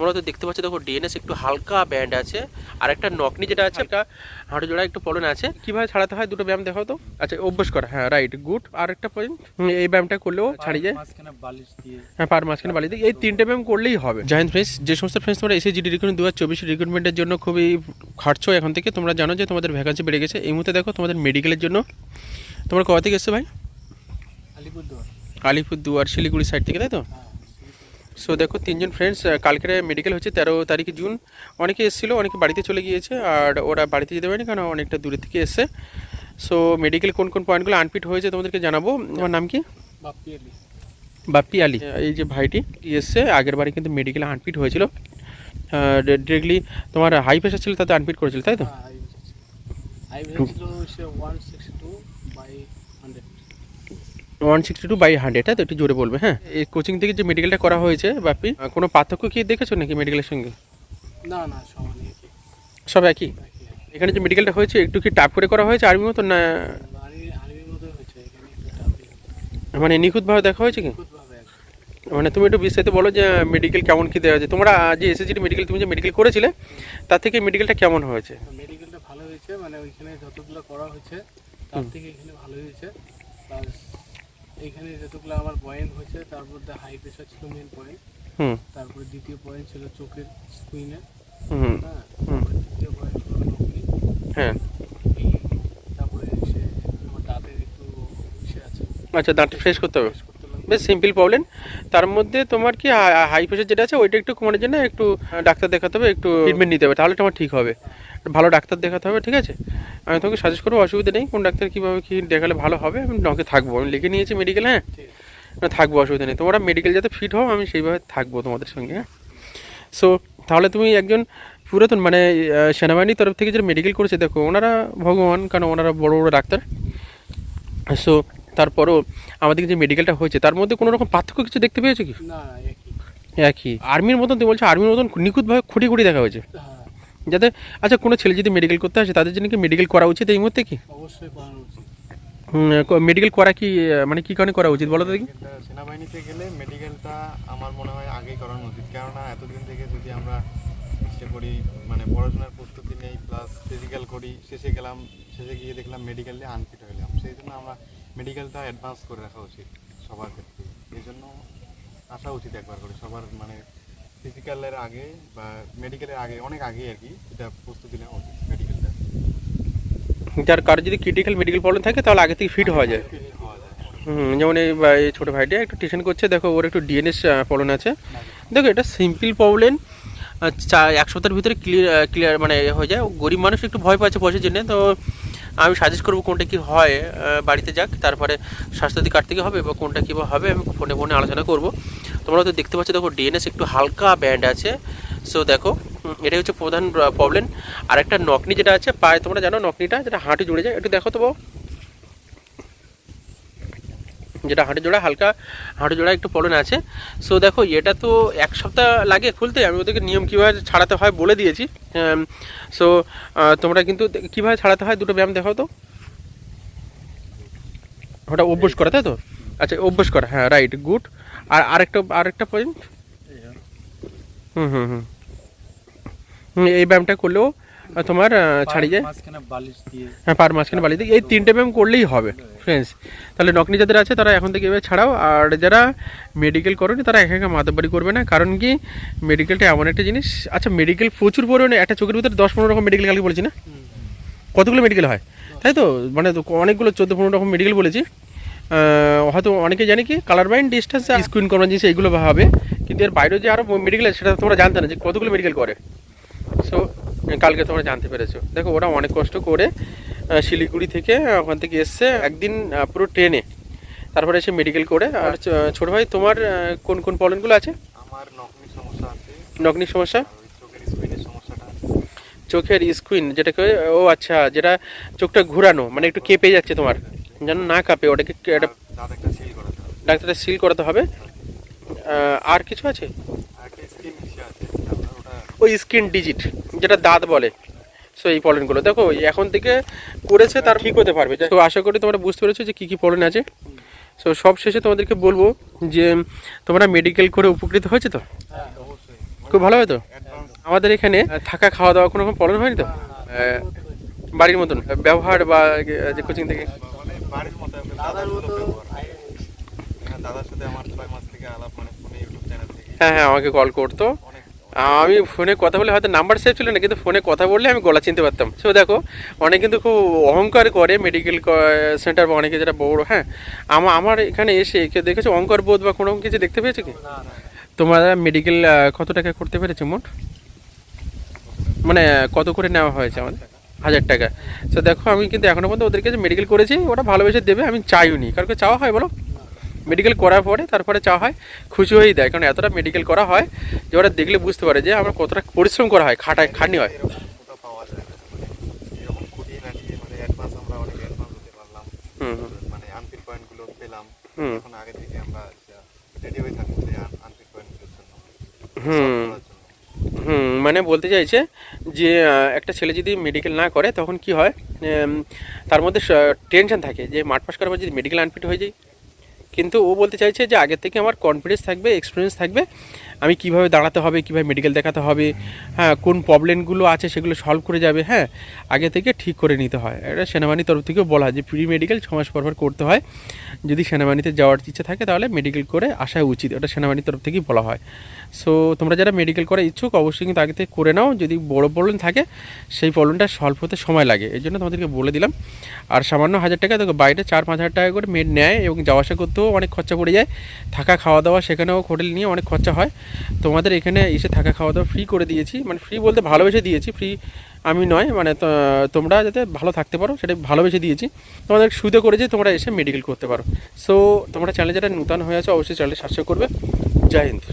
তোমরা তো দেখতে পাচ্ছ দেখো ডিএনএস একটু হালকা ব্যান্ড আছে আর একটা নকনি যেটা আছে একটা হাঁটু জোড়া একটু পলন আছে। কীভাবে ছাড়াতে হয় দুটো ব্যায়াম দেখাও তো? আচ্ছা অভ্যাস করা হ্যাঁ রাইট গুড আর একটা পয়েন্ট এই ব্যায়ামটা করলেও ছাড়িয়ে যায়। মাঝখানে বালিশ দিয়ে। হ্যাঁ পার মাঝখানে বালি দিয়ে। এই তিনটে ব্যায়াম করলেই হবে। জায়েন্ট ফ্রেন্ডস যে সমস্ত ফ্রেন্ডস তোমরা এসে জিডি রিক্রুটমেন্ট দু হাজার চব্বিশ রিক্রুটমেন্টের জন্য খুবই খাটছো এখন থেকে তোমরা জানো যে তোমাদের ভ্যাকান্সি বেড়ে গেছে। এই মুহূর্তে দেখো তোমাদের মেডিকেলের জন্য। তোমরা কবে থেকে এসছো ভাই? আলিপুরদুয়ার। আলিপুর দুয়ার শিলিগুড়ি সাইড থেকে তাই তো? হ্যাঁ। সো দেখো তিনজন ফ্রেন্ডস কালকের মেডিকেল হচ্ছে তেরো তারিখে জুন অনেকে এসেছিল অনেকে বাড়িতে চলে গিয়েছে আর ওরা বাড়িতে যেতে পারেনি কারণ অনেকটা দূরে থেকে এসছে। সো মেডিকেল কোন কোন পয়েন্টগুলো আনফিট হয়েছে তোমাদেরকে জানাব। তোমার নাম কি? বাপ্পি আলি। বাপ্পি আলী। এই যে ভাইটি এসছে আগের বারে কিন্তু মেডিকেলে আনফিট হয়েছিল। ডিরেক্টলি তোমার হাই প্রেশার ছিল তাতে আনফিট করেছিল তাই তো? ছিল। One sixty two by hundred one sixty two by hundred তাই তো একটু জোরে বলবে হ্যাঁ? এই কোচিং থেকে যে মেডিকেলটা করা হয়েছে বাপ্পি কোনো পার্থক্য কি দেখেছ নাকি মেডিকেলের সঙ্গে? না না সব একই? এখানে যে মেডিকেলটা হয়েছে একটু কি টাপ করে করা হয়েছে আর্মি মতো না হয়েছে মানে নিখুঁতভাবে দেখা হয়েছে কি? মানে তুমি একটু বিস্তারিত বলো যে মেডিকেল কেমন কি দেওয়া আছে। তোমরা যে এসএসজি মেডিকেল তুমি যে মেডিকেল করেছিলে তার থেকে মেডিকেলটা কেমন হয়েছে? মেডিকেলটা ভালো হয়েছে মানে ওইখানে যতগুলো করা হয়েছে তার থেকে এখানে ভালো হয়েছে। এইখানে যতগুলো আমার পয়েন্ট হয়েছে তার মধ্যে হাই প্রেশার ছিল মেন পয়েন্ট হুম। তারপরে দ্বিতীয় পয়েন্ট ছিল চোখের স্ক্রিনে হুম। হ্যাঁ তারপরে তৃতীয় পয়েন্ট ছিল নকলি হ্যাঁ। তারপরে এসে আমার দাঁতের একটু ইসে আছে। আচ্ছা দাঁতটা ফ্রেশ করতে হবে? বেশ সিম্পল প্রবলেম তার মধ্যে তোমার কি হাই প্রেশার যেটা আছে ওইটা একটু কমানোর জন্য একটু ডাক্তার দেখাতে হবে একটু ট্রিটমেন্ট নিতে হবে তাহলে তোমার ঠিক হবে। ভালো ডাক্তার দেখাতে হবে ঠিক আছে? আমি তোমাকে সাজেস্ট করব অসুবিধা নেই কোন ডাক্তার কীভাবে কী দেখালে ভালো হবে আমি নকে থাকব। আমি লিখে নিয়েছি মেডিকেল হ্যাঁ? না থাকব অসুবিধা নেই। তোমরা মেডিকেল যাতে ফিট হও আমি সেইভাবে থাকব তোমাদের সঙ্গে হ্যাঁ? সো তাহলে তুমি একজন পুরাতন মানে সেনাবাহিনীর তরফ থেকে যে মেডিকেল করেছে দেখো ওনারা ভগবান কারণ ওনারা বড় বড় ডাক্তার। সো তারপরও আমাদের যে মেডিকেলটা হয়েছে তার মধ্যে কোনো রকম পার্থক্য কিছু দেখতে পেয়েছ কি? না একই। আর্মির মতন তুমি বলছো আর্মির মতন নিখুঁতভাবে খুঁটি খুঁটি দেখা হয়েছে? হ্যাঁ। যাতে আচ্ছা কোনো ছেলে যদি মেডিকেল করতে আসে তাদের জন্য কি মেডিকেল করা উচিত এই মুহূর্তে কি? অবশ্যই করানো উচিত। মেডিকেল করা কি মানে কি কারণে করা উচিত বলো তো দেখি? সেনাবাহিনীতে গেলে মেডিকেলটা আমার মনে হয় আগেই করানো উচিত। কেননা এতদিন থেকে যদি আমরা চেষ্টা করি মানে পড়াশোনার প্রস্তুতি নেই প্লাস ফিজিক্যাল করি শেষে গেলাম শেষে গিয়ে দেখলাম মেডিকেলে আনফিট হলাম সেই জন্য আমরা মেডিকেলটা অ্যাডভান্স করে রাখা উচিত সবার ক্ষেত্রে। এই জন্য আসা উচিত একবার করে। সবার মানে ফিজিক্যালের আগে বা মেডিকেলের আগে অনেক আগে আর কি এটা প্রস্তুতি নেওয়া উচিত মেডিকেলটা যার কারও যদি ক্রিটিক্যাল মেডিকেল প্রবলেম থাকে তাহলে আগে থেকে ফিট হওয়া যায়। হুম যেমন এই ছোটো ভাইটা একটু টিউশন করছে দেখো ওর একটু ডিএনএস প্রবলেম আছে। দেখো এটা সিম্পল প্রবলেম চা এক সপ্তাহের ভিতরে ক্লিয়ার ক্লিয়ার মানে হয়ে যায়। গরিব মানুষ একটু ভয় পাচ্ছে পয়সার জন্য তো আমি সাজেস্ট করব কোনটা কি হয় বাড়িতে যাক, তারপরে স্বাস্থ্যসাথী কার্ড থেকে হবে বা কোনটা কী হবে, আমি ফোনে ফোনে আলোচনা করব। তোমরা তো দেখতে পাচ্ছ, দেখো ডিএনএস একটু হালকা ব্যান্ড আছে। সো দেখো এটাই হচ্ছে প্রধান প্রবলেম আর একটা নকনি যেটা আছে পায়ে তোমরা জানো নকনিটা, যেটা হাঁটু জুড়ে যায়। একটু দেখো তো। যেটা হাঁটু জোড়া হালকা হাঁটু জোড়া একটু প্রবলেম আছে। সো দেখো এটা তো এক সপ্তাহ লাগে খুলতে আমি ওদেরকে নিয়ম কীভাবে ছাড়াতে হয় বলে দিয়েছি। সো তোমরা কিন্তু কীভাবে ছাড়াতে হয় দুটো ব্যায়াম দেখাও তো। ওটা অভ্যাস করা তাই তো? আচ্ছা অভ্যাস করা হ্যাঁ রাইট গুড আর আরেকটা আরেকটা পয়েন্ট হুম হুম হুম হুম, এই ব্যায়ামটা করলেও তোমার ছাড়িয়ে হ্যাঁ পার মাঝখানে বালি দিয়ে। এই তিনটে ব্যায়াম করলেই হবে ফ্রেন্ডস তাহলে নকনি যাদের আছে তারা এখন থেকে এভাবে ছাড়াও। আর যারা মেডিকেল করেনি তারা একা একা মাতাবাড়ি করবে না। কারণ কি মেডিকেলটা এমন একটা জিনিস। আচ্ছা মেডিকেল প্রচুর পরিমাণে একটা চোখের ভিতরে দশ পনেরো রকম মেডিকেল কালকে বলেছি না? কতগুলো মেডিকেল হয়? তাই তো? মানে তো অনেকগুলো চোদ্দ পনেরো রকম মেডিকেল বলেছি। হয়তো অনেকে জানি কি কালার বাইন ডিস্টেন্স স্ক্রিন করার জিনিস এইগুলো হবে। কিন্তু এর বাইরেও যে আরও মেডিকেল সেটা তোমরা জানতে না যে কতগুলো মেডিকেল করে। সো কালকে তোমরা জানতে পেরেছ। দেখো ওরা অনেক কষ্ট করে শিলিগুড়ি থেকে ওখান থেকে এসছে একদিন পুরো ট্রেনে তারপরে এসে মেডিকেল করে আর চ- ছোট ভাই তোমার কোন কোন প্রবলেমগুলো আছে? আমার সমস্যা আছে। নগ্নির সমস্যা? চোখের স্ক্রিন যেটাকে ও আচ্ছা যেটা চোখটা ঘোরানো মানে একটু কেঁপে যাচ্ছে তোমার। যেন না কাঁপে ওটাকে একটা ডাক্তারের সিল করাতে হবে। আর কিছু আছে আর একটা স্কিন ইস্যু আছে আপনার ওটা ওই স্কিন ডিজিট যেটা দাঁত বলে সো এই প্রবলেমগুলো দেখো এখন থেকে করেছে তার ঠিক হতে পারবে। তো আশা করি তোমরা বুঝতে পেরেছ যে কী কী প্রবলেম আছে। সো সব শেষে তোমাদেরকে বলব যে তোমরা মেডিকেল করে উপকৃত হয়েছে তো? খুব ভালো হয় তো? আমাদের এখানে থাকা খাওয়া দাওয়া কোনো রকম প্রবলেম হয়নি তো? বাড়ির মতন ব্যবহার বা যে কোচিং থেকে? হ্যাঁ, হ্যাঁ আমাকে কল করতো। আমি ফোনে কথা বলে হয়তো নাম্বার সেভ ছিল না কিন্তু ফোনে কথা বললে আমি গলা চিনতে পারতাম। সো দেখো অনেক কিন্তু খুব অহংকার করে মেডিকেল সেন্টার বা অনেকে যেটা বড় হ্যাঁ? আমার আমার এখানে এসে কেউ দেখেছ অহংকার বোধ বা কোনো কিছু দেখতে পেয়েছ কি? তোমরা মেডিকেল কত টাকা করতে পেরেছ মোট? মানে কত করে নেওয়া হয়েছে আমাদের? হাজার টাকা। তো দেখো আমি কিন্তু এখনও পর্যন্ত ওদেরকে যে মেডিকেল করেছি ওটা ভালোবেসে দেবে আমি চাইও নি কারণ চাওয়া হয় বলো? মেডিকেল করার পরে তারপরে চাওয়া হয় খুশি হয়েই দেয়। কারণ এতটা মেডিকেল করা হয় যে ওরা দেখলে বুঝতে পারে যে আমরা কতটা পরিশ্রম করা হয় খাটায় খাটনি হয়। মানে বলতে চাইছে যে একটা ছেলে যদি মেডিকেল না করে তখন কি হয় তার মধ্যে টেনশন থাকে যে মাঠ পাস করার পর যদি মেডিকেল আনফিট হয়ে যায় কিন্তু ও বলতে চাইছে যে আগের থেকে আমার কনফিডেন্স থাকবে এক্সপিরিয়েন্স থাকবে। আমি কীভাবে দাঁড়াতে হবে, কীভাবে মেডিকেল দেখাতে হবে হ্যাঁ কোন প্রবলেমগুলো আছে সেগুলো সলভ করে যাবে হ্যাঁ আগে থেকে ঠিক করে নিতে হয়। এটা সেনাবাহিনীর তরফ থেকেও বলা হয় যে প্রি মেডিকেল ছ মাস পর পর করতে হয়। যদি সেনাবাহিনীতে যাওয়ার ইচ্ছে থাকে তাহলে মেডিকেল করে আসা উচিত ওটা সেনাবাহিনীর তরফ থেকেই বলা হয়। সো তোমরা যারা মেডিকেল করার ইচ্ছুক অবশ্যই কিন্তু আগে থেকে করে নাও, যদি বড় প্রবলেম থাকে, সেই প্রবলেমটা সলভ হতে সময় লাগে। এই জন্য তোমাদেরকে বলে দিলাম। আর সামান্য হাজার টাকা দেখো, বাইরে চার পাঁচ হাজার টাকা করে মেড নেয় এবং যাওয়া আসা করতেও অনেক খরচা পড়ে যায়। থাকা, খাওয়া দাওয়া সেখানেও হোটেল নিয়ে অনেক খরচা হয়। তোমাদের এখানে এসে থাকা খাওয়া দাওয়া ফ্রি করে দিয়েছি। মানে ফ্রি বলতে ভালোবেসে দিয়েছি ফ্রি আমি নয় মানে তোমরা যাতে ভালো থাকতে পারো সেটা ভালোবেসে দিয়েছি। তোমাদের সুবিধা করে যে তোমরা এসে মেডিকেল করতে পারো। সো তোমরা চ্যানেল যেটা নূতন হয়ে আছো, অবশ্যই চ্যানেলটি সাবস্ক্রাইব করবে। জয় হিন্দ।